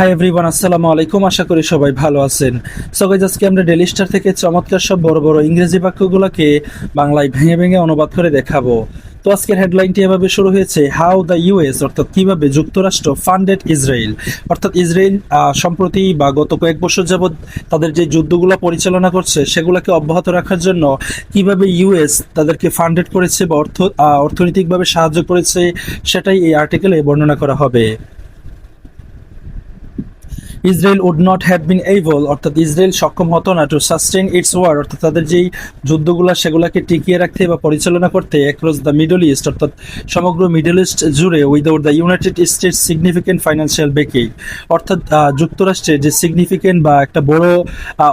Hi everyone আসসালামু আলাইকুম। আশা করি সবাই ভালো আছেন। সো গাইজ আজকে আমরা ডেলি স্টার থেকে চমৎকার সব বড় বড় ইংরেজি বাক্যগুলোকে বাংলায় ভেঙে ভেঙে অনুবাদ করে দেখাবো। তো আজকের হেডলাইনটি এভাবে শুরু হয়েছে হাউ দ্য ইউএস অর্থাৎ কীভাবে যুক্তরাষ্ট্র ফান্ডেড ইসরায়েল অর্থাৎ ইসরায়েল সম্প্রতি বা গত কয়েক বছর যাবৎ তাদের যে যুদ্ধগুলো পরিচালনা করছে, সেগুলোকে অব্যাহত রাখার জন্য কীভাবে ইউএস তাদেরকে ফান্ডেড করেছে বা অর্থ অর্থনৈতিকভাবে সাহায্য করেছে, সেটাই এই আর্টিকেলে বর্ণনা করা হবে। Israel would not have been able অর্থাৎ ইসরায়েল সক্ষম হতো না টু সাস্টেন ইটস ওয়ার অর্থাৎ তাদের যেই যুদ্ধগুলো সেগুলোকে টিকিয়ে রাখতে বা পরিচালনা করতে অ্যাক্রস দ্য মিডল ইস্ট অর্থাৎ সমগ্র মিডল ইস্ট জুড়ে without the United States significant financial backing অর্থাৎ আহ, যুক্তরাষ্ট্রের যে সিগনিফিকেন্ট বা একটা বড়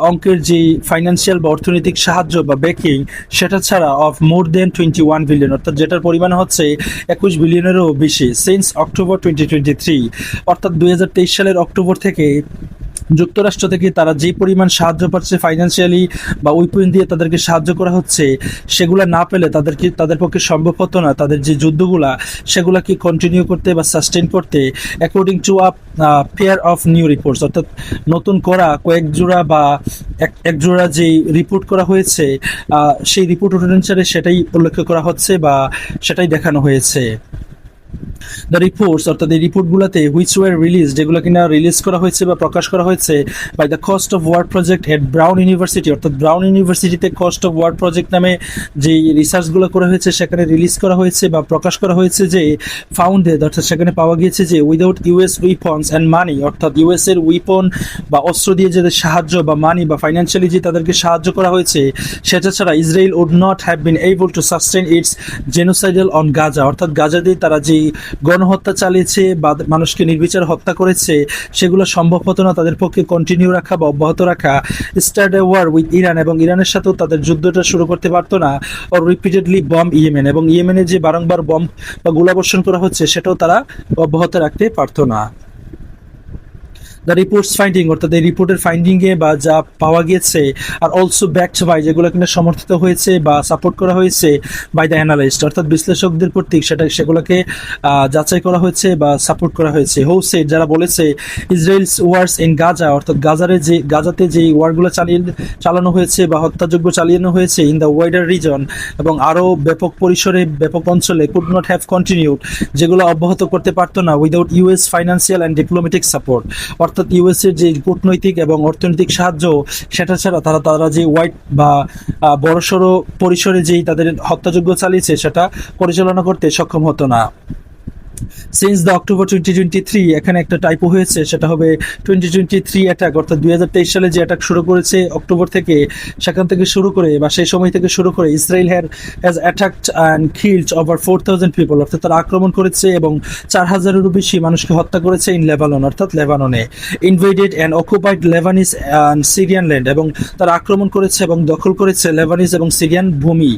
অঙ্কের যে ফাইন্যান্সিয়াল বা অর্থনৈতিক সাহায্য বা বেকিং সেটা ছাড়া of more than twenty one billion অর্থাৎ যেটার পরিমাণ হচ্ছে একুশ বিলিয়নেরও বেশি since October twenty twenty three অর্থাৎ দুই হাজার তেইশ সালের অক্টোবর থেকে যুক্তরাষ্ট্র থেকে তারা যে পরিমাণ সাহায্য পাচ্ছে ফাইন্যান্সিয়ালি বা উইপেন দিয়ে তাদেরকে সাহায্য করা হচ্ছে, সেগুলো না পেলে তাদেরকে তাদের পক্ষে সম্ভব হতো না? তাদের যে যুদ্ধগুলা সেগুলোকে কন্টিনিউ করতে বা সাস্টেন করতে? According to a pair of new reports অর্থাৎ নতুন করা কয়েক জোড়া বা এক এক জোড়া যেই রিপোর্ট করা হয়েছে সেই রিপোর্ট অনুসারে সেটাই উল্লেখ করা হচ্ছে বা সেটাই দেখানো হয়েছে। দ্য রিপোর্টস অর্থাৎ এই রিপোর্টগুলোতে হুইচ ওয়ার রিলিজ যেগুলো কিনা রিলিজ করা হয়েছে বা প্রকাশ করা হয়েছে by the cost of war project head Brown University অর্থাৎ ব্রাউন ইউনিভার্সিটিতে কস্ট অফ ওয়ার্ড প্রজেক্ট নামে যে রিসার্চগুলো করা হয়েছে, সেখানে রিলিজ করা হয়েছে বা প্রকাশ করা হয়েছে যে ফাউন্ডেড অর্থাৎ সেখানে পাওয়া গিয়েছে যে without US weapons and money অর্থাৎ ইউএস এর উইপন বা অস্ত্র দিয়ে যে সাহায্য বা মানি বা ফাইন্যান্সিয়ালি যে তাদেরকে সাহায্য করা হয়েছে, সেটা ছাড়া Israel would not have been able to sustain its genocidal on Gaza অর্থাৎ গাজা দিয়ে তারা যে গণহত্যা চালিয়েছে, বা মানুষকে নির্বিচার হত্যা করেছে, সেগুলো সম্ভব হতো না। তাদের পক্ষে কন্টিনিউ রাখা বা অব্যাহত রাখা start a war with Iran এবং ইরানের সাথেও তাদের যুদ্ধটা শুরু করতে পারতো না। অর রিপিটেডলি বম ইয়েমেন এবং ইয়েমেনে যে বারংবার বম বা গোলাবর্ষণ করা হচ্ছে, সেটাও তারা অব্যাহত রাখতে পারতো না। দ্য রিপোর্টস ফাইন্ডিং অর্থাৎ এই রিপোর্টের ফাইন্ডিংয়ে বা যা পাওয়া গিয়েছে আর অলসো ব্যাকড বাই যেগুলো কিনা সমর্থিত হয়েছে বা সাপোর্ট করা হয়েছে বাই দ্য অ্যানালিস্ট অর্থাৎ বিশ্লেষকদের কর্তৃক সেটা, সেগুলোকে যাচাই করা হয়েছে বা সাপোর্ট করা হয়েছে। হোসে যারা বলেছে, ইসরায়েলস ওয়ার্স ইন গাজা অর্থাৎ গাজারে যে, গাজাতে যে ওয়ারগুলো চালিয়ে, চালানো হয়েছে বা হত্যাযোগ্য চালানো হয়েছে ইন দ্য ওয়াইডার রিজন এবং আরও ব্যাপক পরিসরে, ব্যাপক অঞ্চলে কুড নট হ্যাভ কন্টিনিউড যেগুলো অব্যাহত করতে পারতো না without US financial and diplomatic support অর্থাৎ ইউএস এর যে কূটনৈতিক এবং অর্থনৈতিক সাহায্য, সেটা ছাড়া তারা তারা যে হোয়াইট বা বড়সড় পরিসরে যেই তাদের হত্যাযোগ্য চালিয়েছে, সেটা পরিচালনা করতে সক্ষম হতো না। Since the October twenty twenty three এখানে একটা টাইপো হয়েছে, সেটা হবে টোয়েন্টি টোয়েন্টি থ্রি অ্যাটাক অর্থাৎ দুই হাজার তেইশ সালে যে অ্যাটাক শুরু করেছে অক্টোবর থেকে, সেখান থেকে শুরু করে বা সেই সময় থেকে শুরু করে Israel her has attacked and killed over four thousand people অর্থাৎ তারা আক্রমণ করেছে এবং চার হাজারেরও বেশি মানুষকে হত্যা করেছে ইন লেবানন অর্থাৎ লেবাননে invaded and occupied Lebanese and Syrian land এবং তারা আক্রমণ করেছে এবং দখল করেছে লেবানিস এবং সিরিয়ান ভূমি।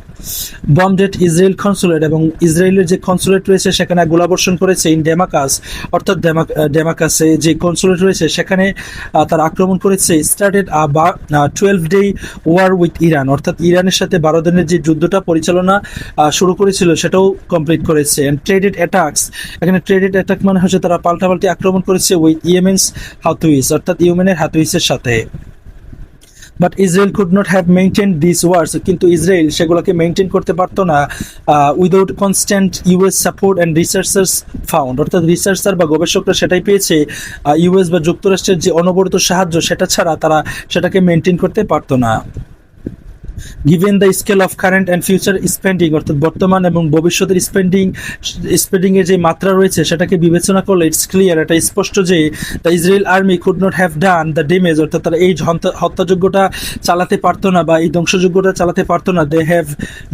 বমডেড ইসরায়েল কনসুলেট এবং ইসরায়েলের যে কনসুলেট রয়েছে, সেখানে গোলাবর্ষণ করেছে ইন ডেমাকাস, অর্থাৎ ডেমাকাসে যে কনসুলেট রয়েছে, সেখানে তারা আক্রমণ করেছে started twelve day war with Iran, অর্থাৎ ইরানের সাথে বারো দিনের যে যুদ্ধটা পরিচালনা শুরু করেছিল, সেটাও কমপ্লিট করেছে। অ্যান্ড ট্রেডেড অ্যাটাকস এখানে ট্রেডেড অ্যাটাক মানে হচ্ছে তারা পাল্টাপাল্টি আক্রমণ করেছে উইথ ইয়েমেন্স হাতুইস, অর্থাৎ ইয়েমেনের হাতুইসের সাথে। But Israel could not have maintain this wars কিন্তু ইসরায়েল সেগুলোকে মেনটেন করতে পারতো না without constant US support and researchers found অর্থাৎ রিসার্চার বা গবেষকরা সেটাই পেয়েছে ইউএস বা যুক্তরাষ্ট্রের যে অনবরত সাহায্য, সেটা ছাড়া তারা সেটাকে মেনটেন করতে পারতো না। Given the scale of current and future spending অর্থাৎ বর্তমান এবং ভবিষ্যতের স্পেন্ডিং স্পেন্ডিং এর যে মাত্রা রয়েছে, সেটাকে বিবেচনা করলে ইটস ক্লিয়ার এটা স্পষ্ট যে the Israel army could not have done the damage অর্থাৎ তারা এই হত্যা- হত্যাযোগ্যটা চালাতে পারতো না বা এই ধ্বংসযোগ্যটা চালাতে পারতো না। They have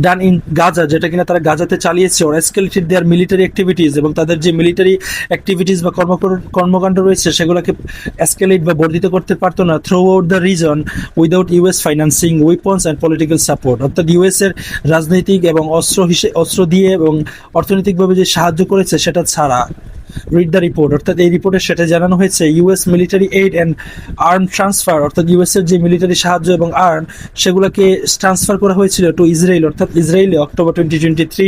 done in Gaza যেটা কিনা তারা গাজাতে চালিয়েছে ওর এসকেলেটেড দেয়ার মিলিটারি অ্যাক্টিভিটিস এবং তাদের যে মিলিটারি অ্যাক্টিভিটিস বা কর্ম কর্মকাণ্ড রয়েছে, সেগুলোকে এসকেলেট বা বর্ধিত করতে পারতো না। Throughout the region without US financing weapons and political support অর্থাৎ ইউএস এর রাজনৈতিক এবং অস্ত্র হিসেবে অস্ত্র দিয়ে এবং অর্থনৈতিকভাবে যে সাহায্য করেছে, সেটা ছাড়া রিড দ্য রিপোর্ট অর্থাৎ এই রিপোর্টে সেটা জানানো হয়েছে US military aid and arm transfer অর্থাৎ ইউএস এর যে মিলিটারি সাহায্য এবং আর্ম সেগুলোকে ট্রান্সফার করা হয়েছিল টু ইসরায়েল অর্থাৎ ইসরায়েলে October twenty twenty three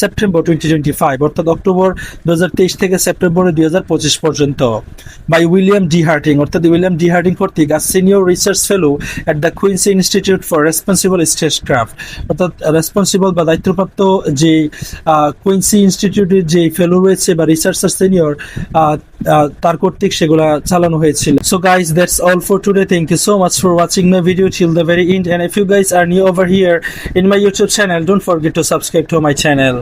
September twenty twenty five অর্থাৎ অক্টোবর দু হাজার তেইশ থেকে সেপ্টেম্বর দুই হাজার পঁচিশ পর্যন্ত বাই উইলিয়াম ডি হার্টিং অর্থাৎ উইলিয়াম ডি হার্টিং কর্তৃক আর senior research fellow at the Quincy Institute for Responsible Statecraft অর্থাৎ রেসপন্সিবল বা দায়িত্বপ্রাপ্ত যে কুইন্সি ইনস্টিটিউটের যে ফেলো রয়েছে বা রিসার্চার সিনিয়র তার কর্তৃক সেগুলা চালানো হয়েছিল so guys that's all for today thank you so much for watching my video till the very end and if you guys are new over here in my youtube channel don't forget to subscribe to my channel